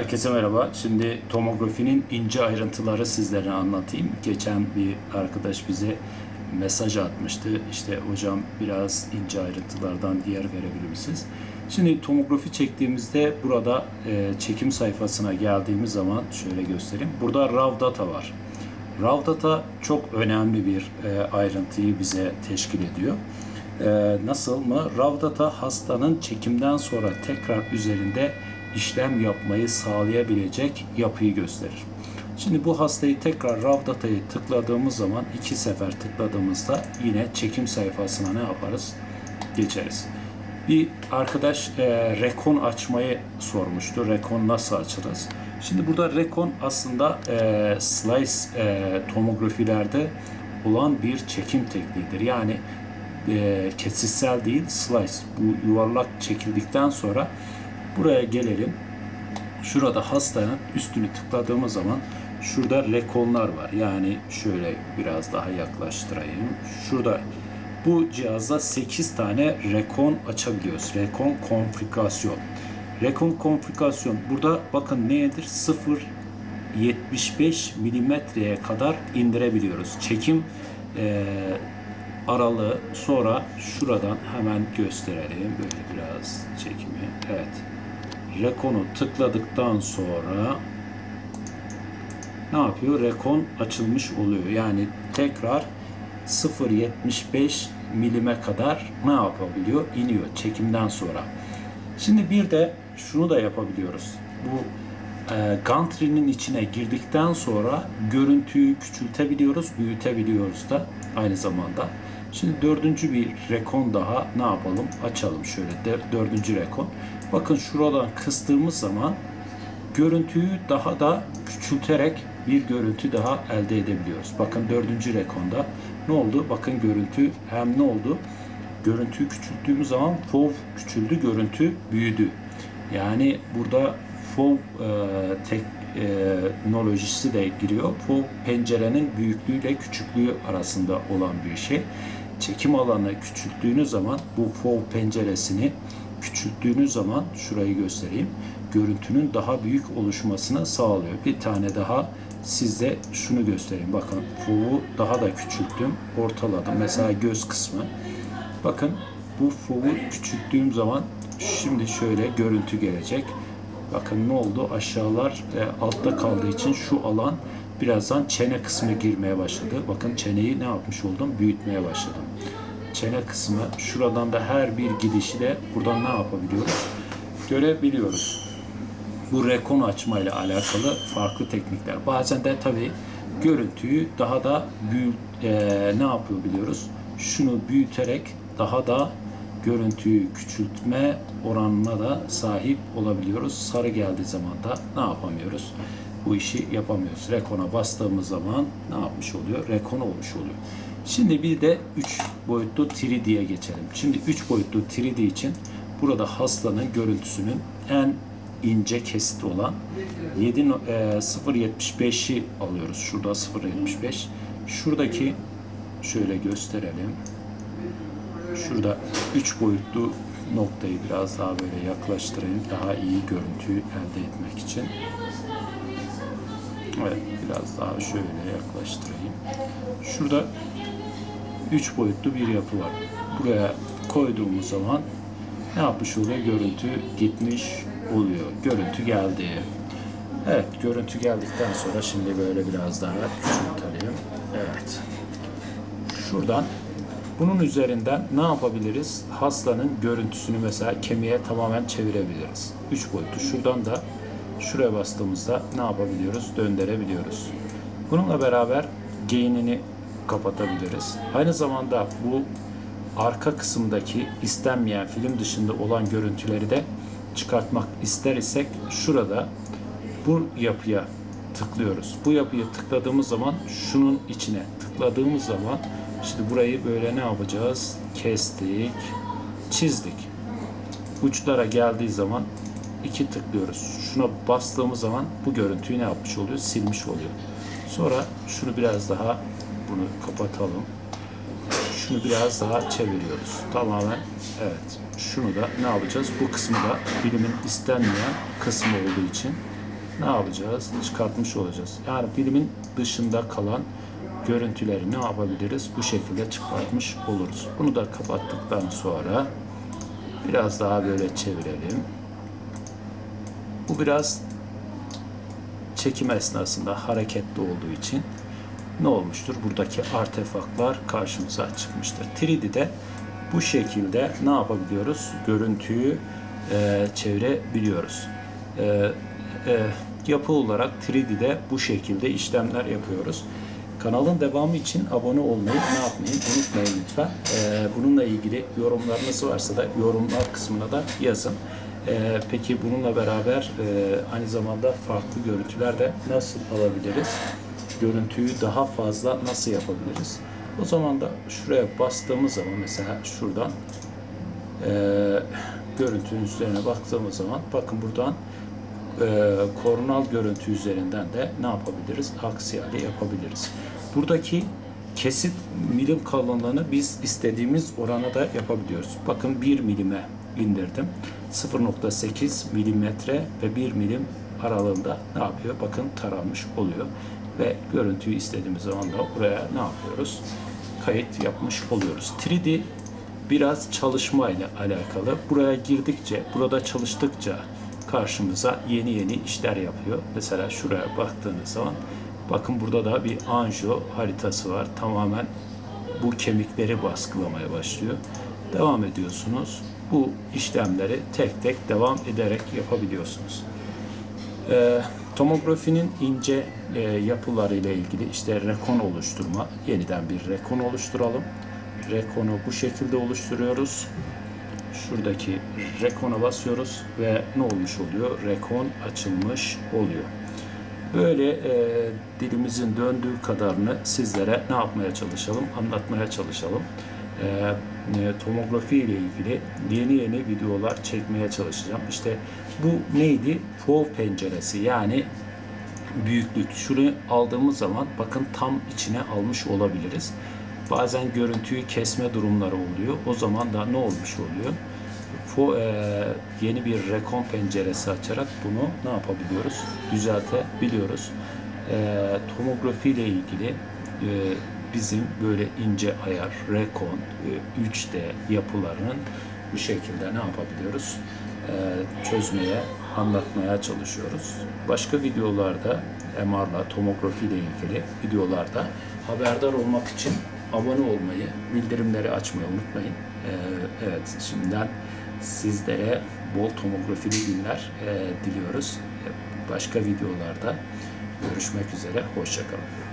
Herkese merhaba. Şimdi tomografinin ince ayrıntıları sizlere anlatayım. Geçen bir arkadaş bize mesaj atmıştı. İşte hocam biraz ince ayrıntılardan yer verebilir misiniz? Şimdi tomografi çektiğimizde burada e, çekim sayfasına geldiğimiz zaman şöyle göstereyim. Burada RAW data var. RAW data çok önemli bir e, ayrıntıyı bize teşkil ediyor. E, nasıl mı? RAW data hastanın çekimden sonra tekrar üzerinde işlem yapmayı sağlayabilecek yapıyı gösterir. Şimdi bu hastayı tekrar RAW datayı tıkladığımız zaman iki sefer tıkladığımızda yine çekim sayfasına ne yaparız? Geçeriz. Bir arkadaş e, rekon açmayı sormuştu. Rekon nasıl açarız? Şimdi burada rekon aslında e, slice e, tomografilerde olan bir çekim tekniğidir. Yani e, kesitsel değil slice. Bu yuvarlak çekildikten sonra buraya gelelim. Şurada hastanın üstünü tıkladığımız zaman şurada rekonlar var. Yani şöyle biraz daha yaklaştırayım. Şurada bu cihazda 8 tane rekon açabiliyoruz. Rekon konfigürasyon. Rekon konfigürasyon. Burada bakın nedir? 0 75 milimetreye kadar indirebiliyoruz. Çekim e, aralığı sonra şuradan hemen gösterelim. Böyle biraz çekimi. Evet. Rekon'u tıkladıktan sonra ne yapıyor? Rekon açılmış oluyor. Yani tekrar 0.75 milime kadar ne yapabiliyor? İniyor çekimden sonra. Şimdi bir de şunu da yapabiliyoruz. Bu e, gantry'nin içine girdikten sonra görüntüyü küçültebiliyoruz, büyütebiliyoruz da aynı zamanda. Şimdi dördüncü bir rekon daha ne yapalım? Açalım şöyle dördüncü rekon. Bakın şuradan kıstığımız zaman görüntüyü daha da küçülterek bir görüntü daha elde edebiliyoruz. Bakın dördüncü rekonda ne oldu? Bakın görüntü hem ne oldu? Görüntüyü küçülttüğümüz zaman FOV küçüldü, görüntü büyüdü. Yani burada FOV e, teknolojisi de giriyor. FOV pencerenin büyüklüğüyle küçüklüğü arasında olan bir şey. Çekim alanı küçülttüğünüz zaman bu FOV penceresini küçülttüğünüz zaman şurayı göstereyim. Görüntünün daha büyük oluşmasını sağlıyor. Bir tane daha sizde şunu göstereyim. Bakın FOV'u daha da küçülttüm. Ortaladım. Mesela göz kısmı. Bakın bu FOV'u küçülttüğüm zaman şimdi şöyle görüntü gelecek. Bakın ne oldu? Aşağılar e, altta kaldığı için şu alan birazdan çene kısmı girmeye başladı. Bakın çeneyi ne yapmış oldum? Büyütmeye başladım. Çene kısmı şuradan da her bir gidişi de buradan ne yapabiliyoruz? Görebiliyoruz. Bu rekon açma ile alakalı farklı teknikler. Bazen de tabii görüntüyü daha da büyük e, ne yapıyor biliyoruz? Şunu büyüterek daha da görüntüyü küçültme oranına da sahip olabiliyoruz. Sarı geldiği zaman da ne yapamıyoruz? Bu işi yapamıyoruz. Rekon'a bastığımız zaman ne yapmış oluyor? Rekon olmuş oluyor. Şimdi bir de 3 boyutlu 3D'ye geçelim. Şimdi 3 boyutlu 3D için burada hastanın görüntüsünün en ince kesit olan 7 e, 0.75'i alıyoruz. Şurada 0.75. Şuradaki şöyle gösterelim. Şurada 3 boyutlu noktayı biraz daha böyle yaklaştırayım. Daha iyi görüntüyü elde etmek için. Evet, biraz daha şöyle yaklaştırayım. Şurada 3 boyutlu bir yapı var. Buraya koyduğumuz zaman ne yapmış oluyor? Görüntü gitmiş oluyor. Görüntü geldi. Evet, görüntü geldikten sonra şimdi böyle biraz daha küçültelim. Evet. Şuradan bunun üzerinden ne yapabiliriz? Hastanın görüntüsünü mesela kemiğe tamamen çevirebiliriz. 3 boyutlu. Şuradan da şuraya bastığımızda ne yapabiliyoruz? Döndürebiliyoruz. Bununla beraber gain'ini kapatabiliriz. Aynı zamanda bu arka kısımdaki istenmeyen film dışında olan görüntüleri de çıkartmak ister isek şurada bu yapıya tıklıyoruz. Bu yapıyı tıkladığımız zaman şunun içine tıkladığımız zaman şimdi burayı böyle ne yapacağız? Kestik, çizdik. Uçlara geldiği zaman iki tıklıyoruz. Şuna bastığımız zaman bu görüntüyü ne yapmış oluyor? Silmiş oluyor. Sonra şunu biraz daha bunu kapatalım. Şunu biraz daha çeviriyoruz. Tamamen evet. Şunu da ne yapacağız? Bu kısmı da bilimin istenmeyen kısmı olduğu için ne yapacağız? Çıkartmış olacağız. Yani filmin dışında kalan görüntüleri ne yapabiliriz? Bu şekilde çıkartmış oluruz. Bunu da kapattıktan sonra biraz daha böyle çevirelim. Bu biraz çekim esnasında hareketli olduğu için ne olmuştur? Buradaki artefaklar karşımıza çıkmıştır. 3D'de bu şekilde ne yapabiliyoruz? Görüntüyü e, çevirebiliyoruz. E, e, yapı olarak 3D'de bu şekilde işlemler yapıyoruz. Kanalın devamı için abone olmayı ne yapmayın unutmayın lütfen. E, bununla ilgili yorumlarınız varsa da yorumlar kısmına da yazın. E, peki bununla beraber e, aynı zamanda farklı görüntüler de nasıl alabiliriz? Görüntüyü daha fazla nasıl yapabiliriz? O zaman da şuraya bastığımız zaman mesela şuradan e, görüntünün üzerine baktığımız zaman bakın buradan e, kornal görüntü üzerinden de ne yapabiliriz? Aksiyali yapabiliriz. Buradaki kesit milim kalınlığını biz istediğimiz orana da yapabiliyoruz. Bakın 1 milime indirdim. 0.8 milimetre ve 1 milim aralığında ne yapıyor? Bakın taranmış oluyor. Ve görüntüyü istediğimiz zaman da buraya ne yapıyoruz? Kayıt yapmış oluyoruz. 3D biraz çalışma ile alakalı. Buraya girdikçe, burada çalıştıkça karşımıza yeni yeni işler yapıyor. Mesela şuraya baktığınız zaman bakın burada da bir anjo haritası var. Tamamen bu kemikleri baskılamaya başlıyor. Devam ediyorsunuz. Bu işlemleri tek tek devam ederek yapabiliyorsunuz. Ee, tomografinin ince e, yapıları ile ilgili işte rekon oluşturma. Yeniden bir rekon oluşturalım. Rekonu bu şekilde oluşturuyoruz. Şuradaki rekona basıyoruz ve ne olmuş oluyor? Rekon açılmış oluyor. Böyle e, dilimizin döndüğü kadarını sizlere ne yapmaya çalışalım? Anlatmaya çalışalım. E, e, tomografi ile ilgili yeni yeni videolar çekmeye çalışacağım. İşte bu neydi? Fol penceresi yani büyüklük. Şunu aldığımız zaman bakın tam içine almış olabiliriz. Bazen görüntüyü kesme durumları oluyor. O zaman da ne olmuş oluyor? Fo, e, yeni bir rekon penceresi açarak bunu ne yapabiliyoruz? Düzeltebiliyoruz. E, tomografi ile ilgili e, bizim böyle ince ayar, rekon, e, 3D yapılarının bu şekilde ne yapabiliyoruz? E, çözmeye, anlatmaya çalışıyoruz. Başka videolarda MR'la, tomografi ile ilgili videolarda haberdar olmak için abone olmayı, bildirimleri açmayı unutmayın. Ee, evet, şimdiden sizlere bol tomografili günler e, diliyoruz. Başka videolarda görüşmek üzere, hoşçakalın.